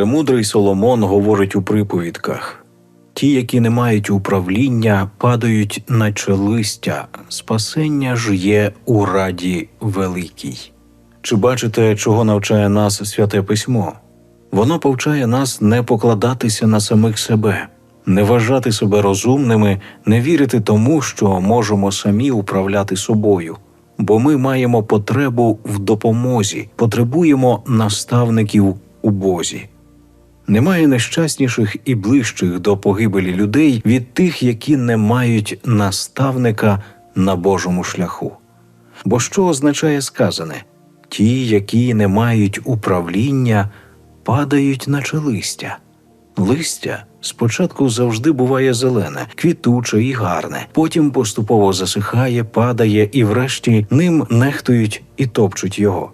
Премудрий Соломон говорить у приповідках: ті, які не мають управління, падають наче листя, спасення ж є у раді великій. Чи бачите, чого навчає нас святе письмо? Воно повчає нас не покладатися на самих себе, не вважати себе розумними, не вірити тому, що можемо самі управляти собою, бо ми маємо потребу в допомозі, потребуємо наставників у Бозі. Немає нещасніших і ближчих до погибелі людей від тих, які не мають наставника на Божому шляху. Бо що означає сказане? Ті, які не мають управління, падають наче листя. Листя спочатку завжди буває зелене, квітуче і гарне, потім поступово засихає, падає і врешті ним нехтують і топчуть його.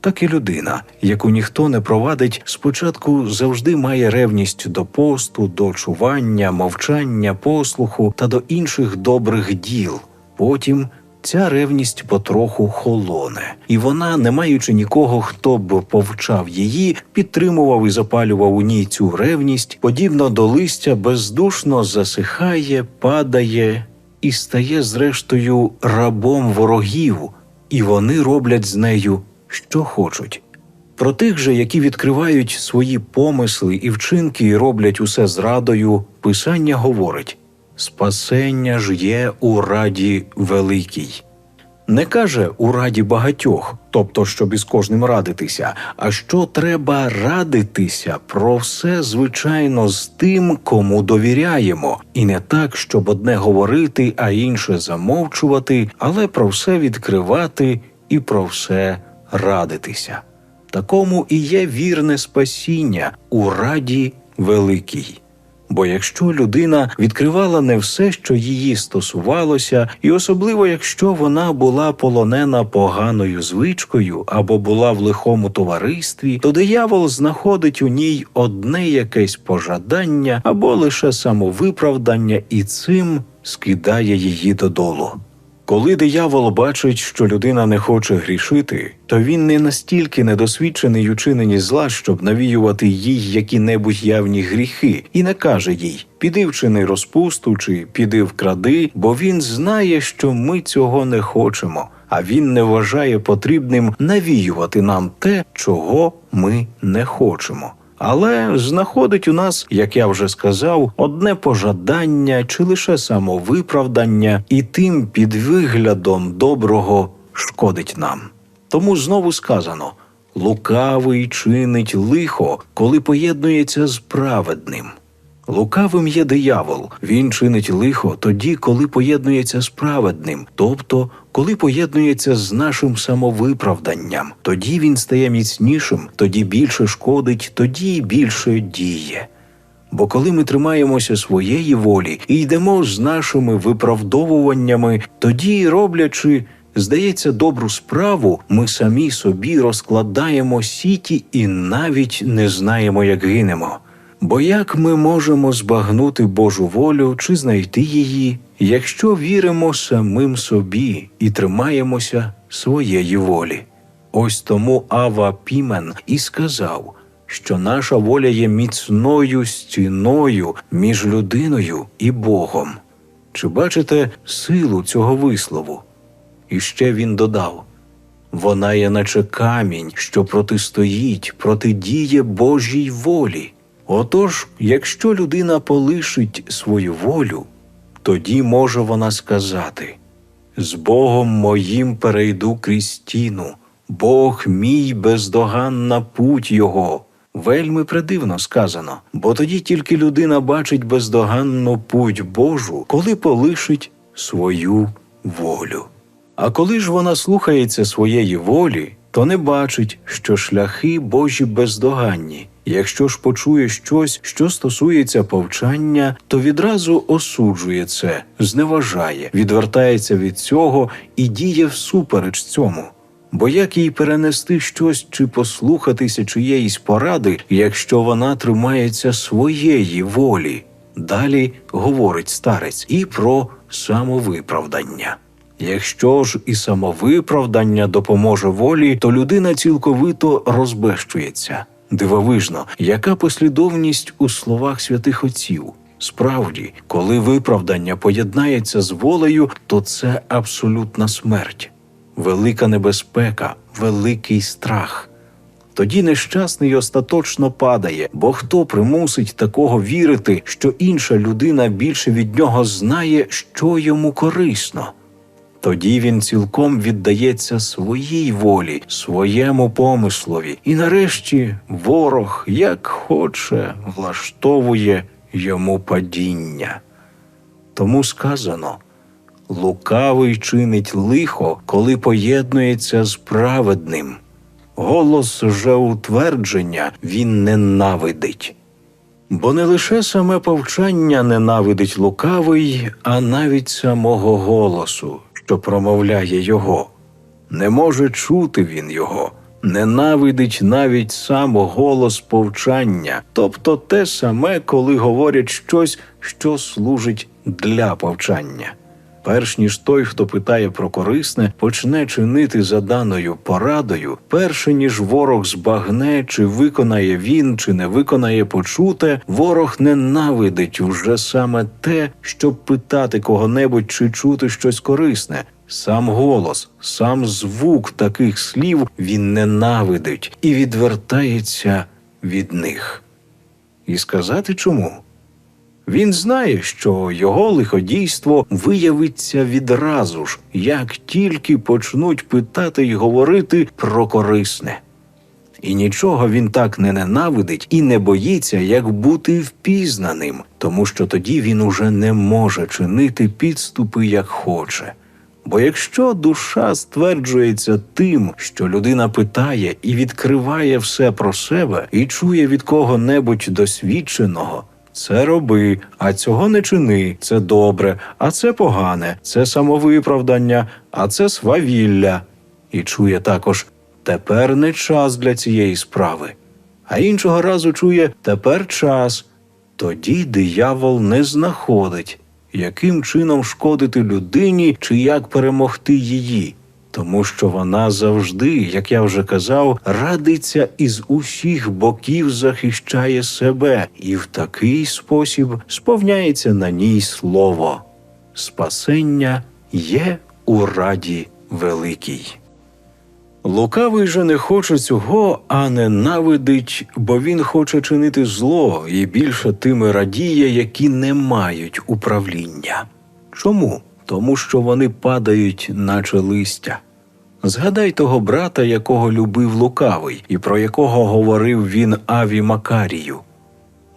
Так і людина, яку ніхто не провадить, спочатку завжди має ревність до посту, до чування, мовчання, послуху та до інших добрих діл. Потім ця ревність потроху холоне, і вона, не маючи нікого, хто б повчав її, підтримував і запалював у ній цю ревність, подібно до листя, бездушно засихає, падає і стає зрештою рабом ворогів, і вони роблять з нею що хочуть. Про тих же, які відкривають свої помисли і вчинки і роблять усе зрадою, Писання говорить спасення ж є у раді великій. Не каже у раді багатьох, тобто, щоб із кожним радитися, а що треба радитися про все, звичайно, з тим, кому довіряємо, і не так, щоб одне говорити, а інше замовчувати, але про все відкривати і про все радитися. Такому і є вірне спасіння у раді великій. Бо якщо людина відкривала не все, що її стосувалося, і особливо якщо вона була полонена поганою звичкою або була в лихому товаристві, то диявол знаходить у ній одне якесь пожадання або лише самовиправдання і цим скидає її додолу. Коли диявол бачить, що людина не хоче грішити, то він не настільки недосвідчений у чиненні зла, щоб навіювати їй які-небудь явні гріхи, і не каже їй піди вчини розпусту чи піди вкради, бо він знає, що ми цього не хочемо, а він не вважає потрібним навіювати нам те, чого ми не хочемо. Але знаходить у нас, як я вже сказав, одне пожадання чи лише самовиправдання, і тим під виглядом доброго шкодить нам. Тому знову сказано: лукавий чинить лихо, коли поєднується з праведним. Лукавим є диявол, він чинить лихо тоді, коли поєднується з праведним, тобто коли поєднується з нашим самовиправданням, тоді він стає міцнішим, тоді більше шкодить, тоді більше діє. Бо коли ми тримаємося своєї волі і йдемо з нашими виправдовуваннями, тоді, роблячи, здається, добру справу, ми самі собі розкладаємо сіті і навіть не знаємо, як гинемо. Бо як ми можемо збагнути Божу волю чи знайти її, якщо віримо самим собі і тримаємося своєї волі? Ось тому Ава Пімен і сказав, що наша воля є міцною стіною між людиною і Богом. Чи бачите силу цього вислову? І ще він додав вона є наче камінь, що протистоїть, протидіє Божій волі. Отож, якщо людина полишить свою волю, тоді може вона сказати: з Богом моїм перейду крізь стіну, Бог мій бездоганна путь Його. Вельми придивно сказано, бо тоді тільки людина бачить бездоганну путь Божу, коли полишить свою волю. А коли ж вона слухається своєї волі, то не бачить, що шляхи Божі бездоганні. Якщо ж почує щось, що стосується повчання, то відразу осуджує це, зневажає, відвертається від цього і діє всупереч цьому. Бо як їй перенести щось чи послухатися чиєїсь поради, якщо вона тримається своєї волі? Далі говорить старець і про самовиправдання. Якщо ж і самовиправдання допоможе волі, то людина цілковито розбещується. Дивовижно, яка послідовність у словах святих отців. Справді, коли виправдання поєднається з волею, то це абсолютна смерть, велика небезпека, великий страх. Тоді нещасний остаточно падає, бо хто примусить такого вірити, що інша людина більше від нього знає, що йому корисно? Тоді він цілком віддається своїй волі, своєму помислові, і нарешті ворог, як хоче, влаштовує йому падіння. Тому сказано лукавий чинить лихо, коли поєднується з праведним. Голос же утвердження він ненавидить. Бо не лише саме повчання ненавидить лукавий, а навіть самого голосу, що промовляє його. Не може чути він його, ненавидить навіть сам голос повчання, тобто те саме, коли говорять щось, що служить для повчання. Перш ніж той, хто питає про корисне, почне чинити за даною порадою, перше ніж ворог збагне, чи виконає він, чи не виконає почуте, ворог ненавидить уже саме те, щоб питати кого-небудь чи чути щось корисне. Сам голос, сам звук таких слів він ненавидить і відвертається від них. І сказати чому? Він знає, що його лиходійство виявиться відразу ж, як тільки почнуть питати й говорити про корисне. І нічого він так не ненавидить і не боїться, як бути впізнаним, тому що тоді він уже не може чинити підступи як хоче. Бо якщо душа стверджується тим, що людина питає і відкриває все про себе, і чує від кого-небудь досвідченого, це роби, а цього не чини, це добре, а це погане, це самовиправдання, а це свавілля. І чує також тепер не час для цієї справи. А іншого разу чує тепер час. Тоді диявол не знаходить, яким чином шкодити людині чи як перемогти її, тому що вона завжди, як я вже казав, радиться із усіх боків захищає себе, і в такий спосіб сповняється на ній слово. Спасення є у раді великій. Лукавий же не хоче цього, а ненавидить, бо він хоче чинити зло і більше тими радіє, які не мають управління. Чому? Тому що вони падають, наче листя. Згадай того брата, якого любив лукавий, і про якого говорив він Аві Макарію.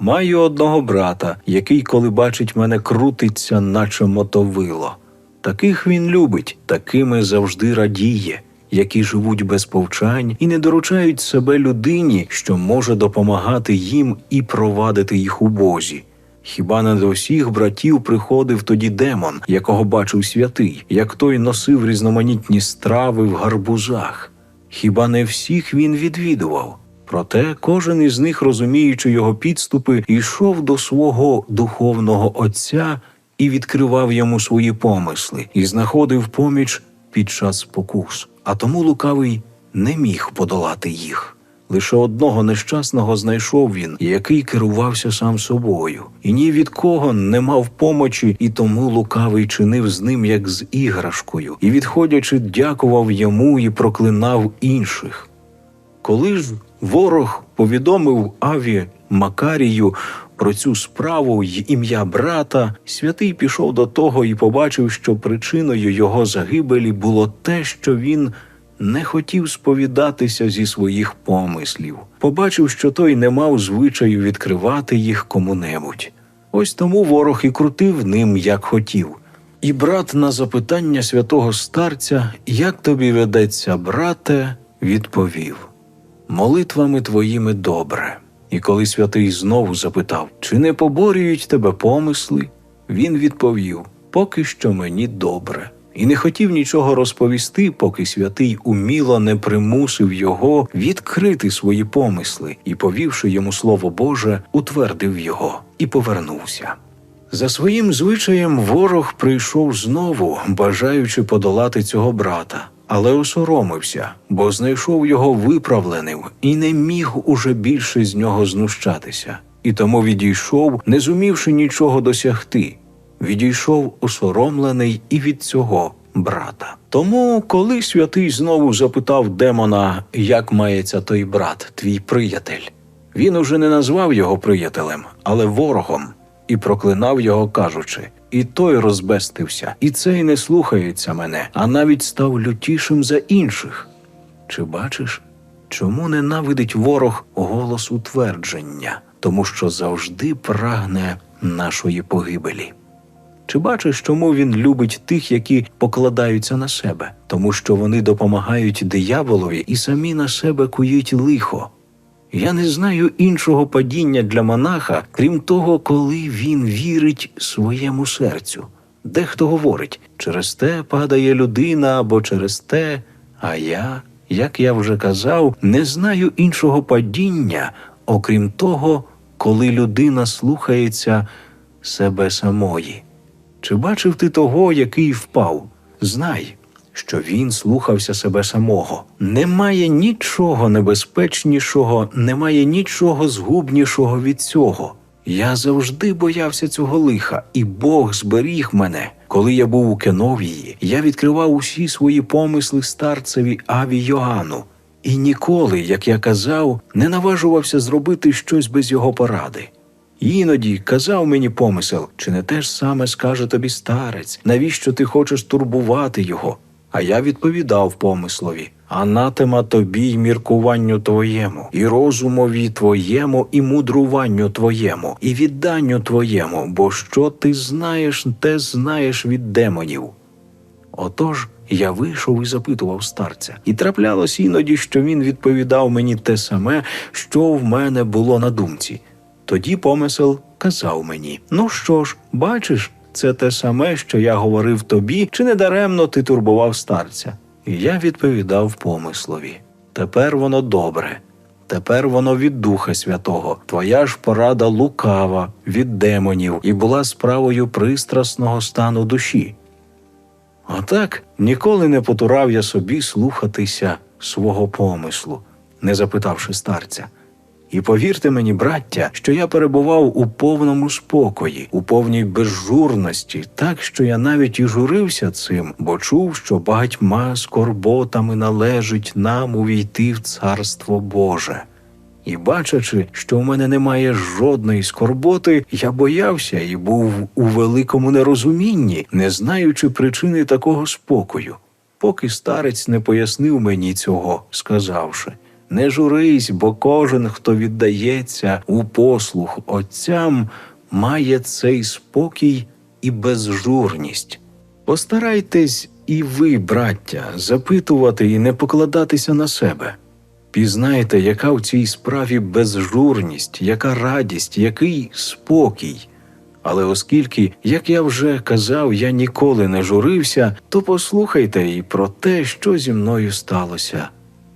Маю одного брата, який, коли бачить мене, крутиться, наче мотовило. Таких він любить, такими завжди радіє, які живуть без повчань і не доручають себе людині, що може допомагати їм і провадити їх у Бозі. Хіба не до всіх братів приходив тоді демон, якого бачив святий, як той носив різноманітні страви в гарбузах? Хіба не всіх він відвідував? Проте кожен із них, розуміючи його підступи, йшов до свого духовного отця і відкривав йому свої помисли, і знаходив поміч під час спокус. А тому лукавий не міг подолати їх. Лише одного нещасного знайшов він, який керувався сам собою, і ні від кого не мав помочі, і тому лукавий чинив з ним як з іграшкою, і, відходячи, дякував йому і проклинав інших. Коли ж ворог повідомив Аві Макарію про цю справу й ім'я брата, святий пішов до того і побачив, що причиною його загибелі було те, що він не хотів сповідатися зі своїх помислів. Побачив, що той не мав звичаю відкривати їх кому-небудь. Ось тому ворог і крутив ним, як хотів. І брат на запитання святого старця, як тобі ведеться, брате, відповів молитвами твоїми добре. І коли святий знову запитав, чи не поборюють тебе помисли, він відповів: поки що мені добре. І не хотів нічого розповісти, поки святий уміло не примусив його відкрити свої помисли і, повівши йому слово Боже, утвердив його і повернувся. За своїм звичаєм ворог прийшов знову, бажаючи подолати цього брата, але осоромився, бо знайшов його виправленим і не міг уже більше з нього знущатися, і тому відійшов, не зумівши нічого досягти. Відійшов осоромлений і від цього брата. Тому, коли святий знову запитав демона, як мається той брат, твій приятель, він уже не назвав його приятелем, але ворогом, і проклинав його, кажучи: І той розбестився, і цей не слухається мене, а навіть став лютішим за інших. Чи бачиш, чому ненавидить ворог голос утвердження, тому що завжди прагне нашої погибелі? Чи бачиш, чому він любить тих, які покладаються на себе, тому що вони допомагають дияволові і самі на себе кують лихо? Я не знаю іншого падіння для монаха, крім того, коли він вірить своєму серцю. Дехто говорить, через те падає людина або через те, а я, як я вже казав, не знаю іншого падіння, окрім того, коли людина слухається себе самої. Чи бачив ти того, який впав? Знай, що він слухався себе самого. Немає нічого небезпечнішого, немає нічого згубнішого від цього. Я завжди боявся цього лиха, і Бог зберіг мене. Коли я був у Кеновії, я відкривав усі свої помисли старцеві Аві Йоанну, і ніколи, як я казав, не наважувався зробити щось без його поради. Іноді казав мені помисел, чи не те ж саме скаже тобі старець, навіщо ти хочеш турбувати його? А я відповідав помислові: Анатема тобі й міркуванню твоєму, і розумові твоєму, і мудруванню твоєму, і відданню твоєму, бо що ти знаєш, те знаєш від демонів. Отож я вийшов і запитував старця, і траплялось іноді, що він відповідав мені те саме, що в мене було на думці. Тоді помисел казав мені: Ну що ж, бачиш, це те саме, що я говорив тобі, чи не даремно ти турбував старця? І я відповідав помислові. Тепер воно добре. Тепер воно від Духа Святого, твоя ж порада лукава від демонів і була справою пристрасного стану душі. Отак ніколи не потурав я собі слухатися свого помислу, не запитавши старця. І повірте мені, браття, що я перебував у повному спокої, у повній безжурності, так що я навіть і журився цим, бо чув, що багатьма скорботами належить нам увійти в Царство Боже. І бачачи, що в мене немає жодної скорботи, я боявся і був у великому нерозумінні, не знаючи причини такого спокою, поки старець не пояснив мені цього, сказавши. Не журись, бо кожен, хто віддається у послух отцям, має цей спокій і безжурність. Постарайтесь і ви, браття, запитувати і не покладатися на себе. Пізнайте, яка в цій справі безжурність, яка радість, який спокій. Але оскільки, як я вже казав, я ніколи не журився, то послухайте і про те, що зі мною сталося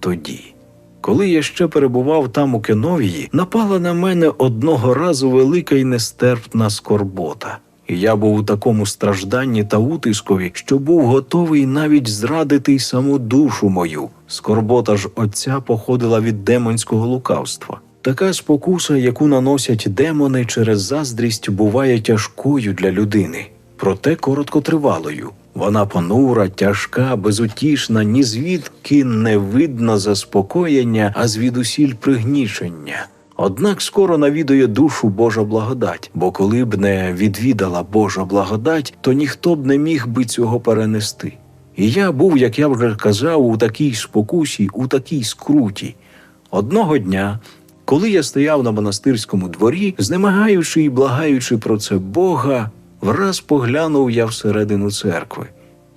тоді. Коли я ще перебував там у Кеновії, напала на мене одного разу велика і нестерпна скорбота. Я був у такому стражданні та утискові, що був готовий навіть зрадити й саму душу мою. Скорбота ж отця походила від демонського лукавства. Така спокуса, яку наносять демони через заздрість, буває тяжкою для людини, проте короткотривалою. Вона понура, тяжка, безутішна, ні звідки не видно заспокоєння, а звідусіль пригнічення. Однак скоро навідує душу Божа благодать, бо коли б не відвідала Божа благодать, то ніхто б не міг би цього перенести. І я був, як я вже казав, у такій спокусі, у такій скруті. Одного дня, коли я стояв на монастирському дворі, знемагаючи і благаючи про це Бога, враз поглянув я всередину церкви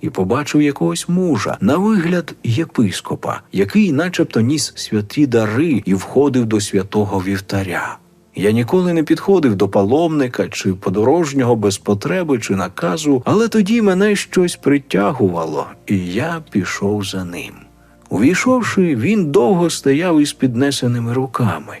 і побачив якогось мужа, на вигляд єпископа, який начебто ніс святі дари і входив до святого вівтаря. Я ніколи не підходив до паломника чи подорожнього без потреби чи наказу, але тоді мене щось притягувало, і я пішов за ним. Увійшовши, він довго стояв із піднесеними руками,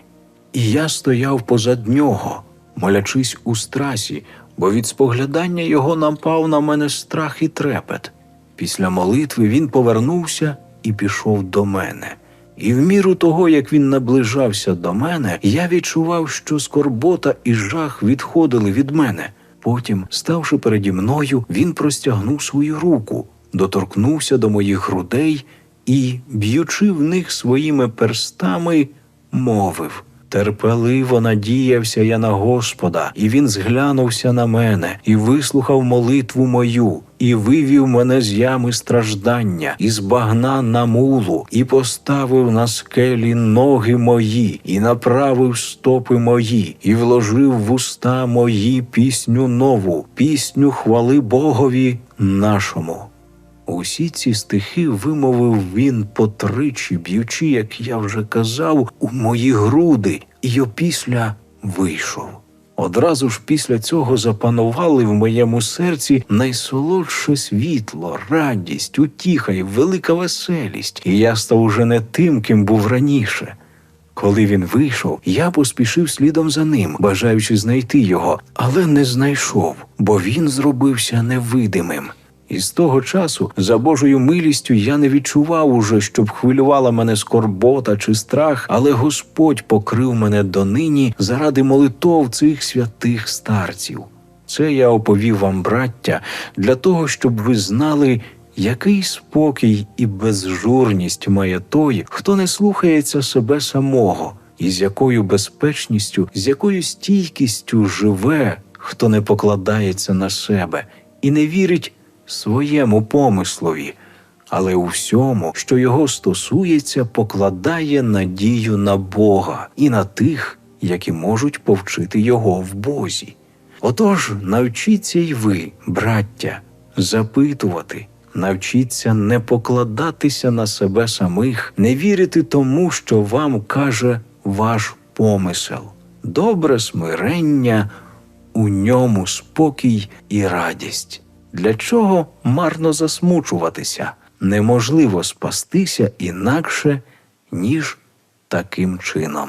і я стояв позад нього, молячись у страсі, бо від споглядання його напав на мене страх і трепет. Після молитви він повернувся і пішов до мене. І в міру того, як він наближався до мене, я відчував, що скорбота і жах відходили від мене. Потім, ставши переді мною, він простягнув свою руку, доторкнувся до моїх грудей і, б'ючи в них своїми перстами, мовив. Терпеливо надіявся я на Господа, і він зглянувся на мене, і вислухав молитву мою, і вивів мене з ями страждання, і з багна на мулу, і поставив на скелі ноги мої, і направив стопи мої, і вложив в уста мої пісню нову, пісню хвали Богові нашому. Усі ці стихи вимовив він потричі, б'ючи, як я вже казав, у мої груди, і опісля вийшов. Одразу ж після цього запанували в моєму серці найсолодше світло, радість, утіха і велика веселість, і я став уже не тим, ким був раніше. Коли він вийшов, я поспішив слідом за ним, бажаючи знайти його, але не знайшов, бо він зробився невидимим. І з того часу, за Божою милістю, я не відчував уже, щоб хвилювала мене скорбота чи страх, але Господь покрив мене донині заради молитов цих святих старців. Це я оповів вам, браття, для того, щоб ви знали, який спокій і безжурність має той, хто не слухається себе самого, і з якою безпечністю, з якою стійкістю живе, хто не покладається на себе і не вірить своєму помислові, але у всьому, що його стосується, покладає надію на Бога і на тих, які можуть повчити його в Бозі. Отож, навчіться й ви, браття, запитувати, навчіться не покладатися на себе самих, не вірити тому, що вам каже ваш помисел. Добре смирення, у ньому спокій і радість. Для чого марно засмучуватися? Неможливо спастися інакше, ніж таким чином.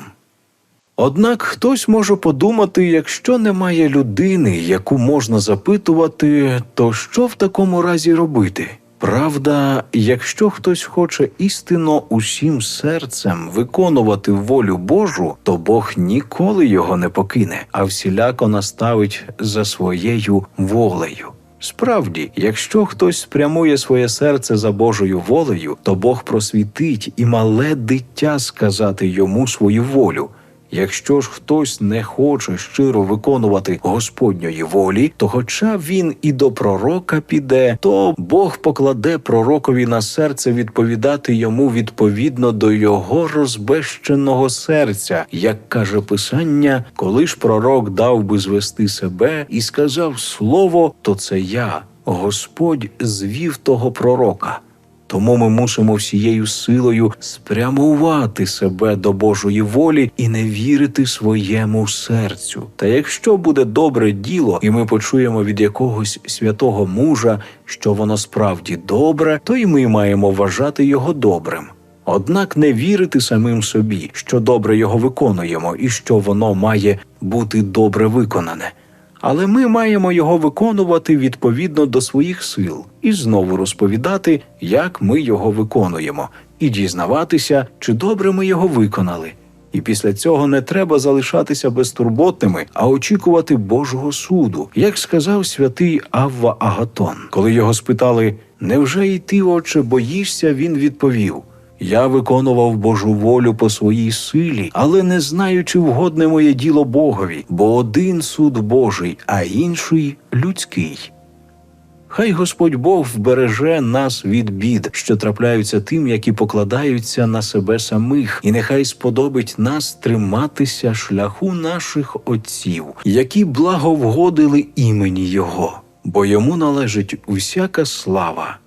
Однак хтось може подумати, якщо немає людини, яку можна запитувати, то що в такому разі робити? Правда, якщо хтось хоче істинно усім серцем виконувати волю Божу, то Бог ніколи його не покине, а всіляко наставить за своєю волею. Справді, якщо хтось спрямує своє серце за Божою волею, то Бог просвітить і мале дитя сказати йому свою волю. Якщо ж хтось не хоче щиро виконувати Господньої волі, то хоча він і до пророка піде, то Бог покладе пророкові на серце відповідати йому відповідно до його розбещеного серця, як каже Писання, коли ж пророк дав би звести себе і сказав слово, то це я, Господь, звів того пророка. Тому ми мусимо всією силою спрямувати себе до Божої волі і не вірити своєму серцю. Та якщо буде добре діло, і ми почуємо від якогось святого мужа, що воно справді добре, то й ми маємо вважати його добрим. Однак не вірити самим собі, що добре його виконуємо і що воно має бути добре виконане але ми маємо його виконувати відповідно до своїх сил і знову розповідати, як ми його виконуємо, і дізнаватися, чи добре ми його виконали. І після цього не треба залишатися безтурботними, а очікувати Божого суду, як сказав святий Авва Агатон. Коли його спитали, невже й ти, отче, боїшся? Він відповів. Я виконував Божу волю по своїй силі, але не знаю, чи вгодне моє діло Богові, бо один суд Божий, а інший людський. Хай Господь Бог вбереже нас від бід, що трапляються тим, які покладаються на себе самих, і нехай сподобить нас триматися шляху наших отців, які благовгодили імені Його, бо йому належить усяка слава